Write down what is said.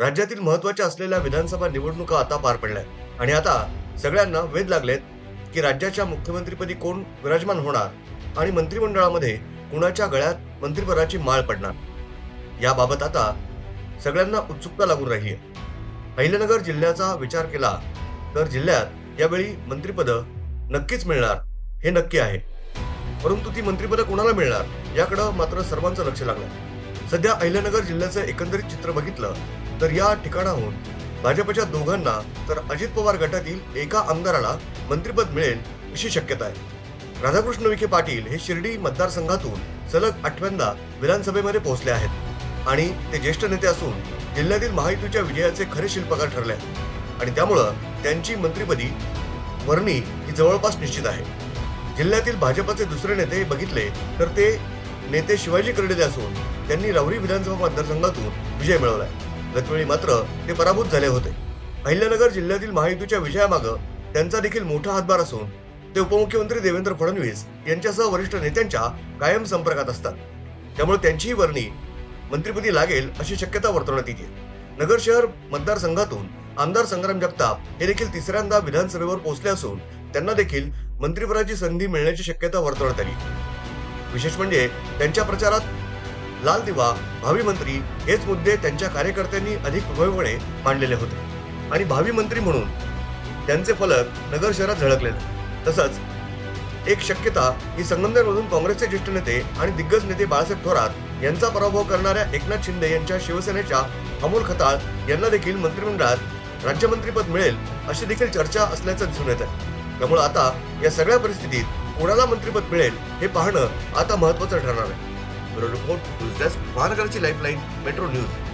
राज्यातील महत्त्वाच्या असलेल्या विधानसभा निवडणुका आता पार पडल्या आणि आता सगळ्यांना वेध लागलेत की राज्याच्या मुख्यमंत्रीपदी कोण विराजमान होणार आणि मंत्रिमंडळामध्ये कुणाच्या गळ्यात मंत्रिपदाची माळ पडणार? याबाबत आता सगळ्यांना उत्सुकता लागून राहिली आहे. अहिल्यानगर जिल्ह्याचा विचार केला तर जिल्ह्यात यावेळी मंत्रिपद नक्कीच मिळणार हे नक्की आहे. परंतु ती मंत्रिपदं कोणाला मिळणार याकडं मात्र सर्वांचं लक्ष लागलं सध्या अहिल्यानगर जिल्ह्याचं एकंदरीत चित्र बघितलं तर या ठिकाणाहून भाजपच्या दोघांना तर अजित पवार गटातील एका आमदाराला मंत्रिपद मिळेल अशी शक्यता आहे. राधाकृष्ण विखे पाटील हे शिर्डी मतदारसंघातून सलग आठव्यांदा विधानसभेमध्ये पोहोचले आहेत आणि ते ज्येष्ठ नेते असून जिल्ह्यातील महायुतीच्या विजयाचे खरे शिल्पकार ठरले आहेत आणि त्यामुळं त्यांची मंत्रिपदी वर्णी ही जवळपास निश्चित आहे. जिल्ह्यातील भाजपचे दुसरे नेते बघितले तर ते नेते शिवाजी कर्डिले असून त्यांनी राहुरी विधानसभा मतदारसंघातून विजय मिळवला आहे गतवेळी मात्र ते पराभूत झाले होते. अहिल्यानगर जिल्ह्यातील महायुतीच्या विजयामागं त्यांचा देखील मोठा हातभार असून ते उपमुख्यमंत्री देवेंद्र फडणवीस यांच्यासह वरिष्ठ नेत्यांच्या कायम संपर्कात असतात. त्यामुळे त्यांचीही वर्णी मंत्रिपदी लागेल अशी शक्यता वर्तवण्यात येते. नगर शहर मतदारसंघातून आमदार संग्राम जगताप हे देखील तिसऱ्यांदा विधानसभेवर पोहोचले असून त्यांना देखील मंत्रिपदाची संधी मिळण्याची शक्यता वर्तवण्यात आली. विशेष म्हणजे त्यांच्या प्रचारात लाल दिवा भावी मंत्री हेच मुद्दे त्यांच्या कार्यकर्त्यांनी अधिक प्रभावीपणे मांडलेले होते. आणि भावी मंत्री म्हणून त्यांचे फलक नगर शहरात झळकले तसंच एक शक्यता ही संगमनेरमधून काँग्रेसचे ज्येष्ठ नेते आणि दिग्गज नेते बाळासाहेब थोरात यांचा पराभव करणाऱ्या एकनाथ शिंदे यांच्या शिवसेनेच्या अमोल खताळ यांना देखील मंत्रिमंडळात राज्यमंत्रीपद मिळेल अशी देखील चर्चा असल्याचं दिसून येत आहे त्यामुळे आता या सगळ्या परिस्थितीत कोणाला मंत्रिपद मिळेल हे पाहणं आता महत्वाचं ठरणार आहे. Report life line metro news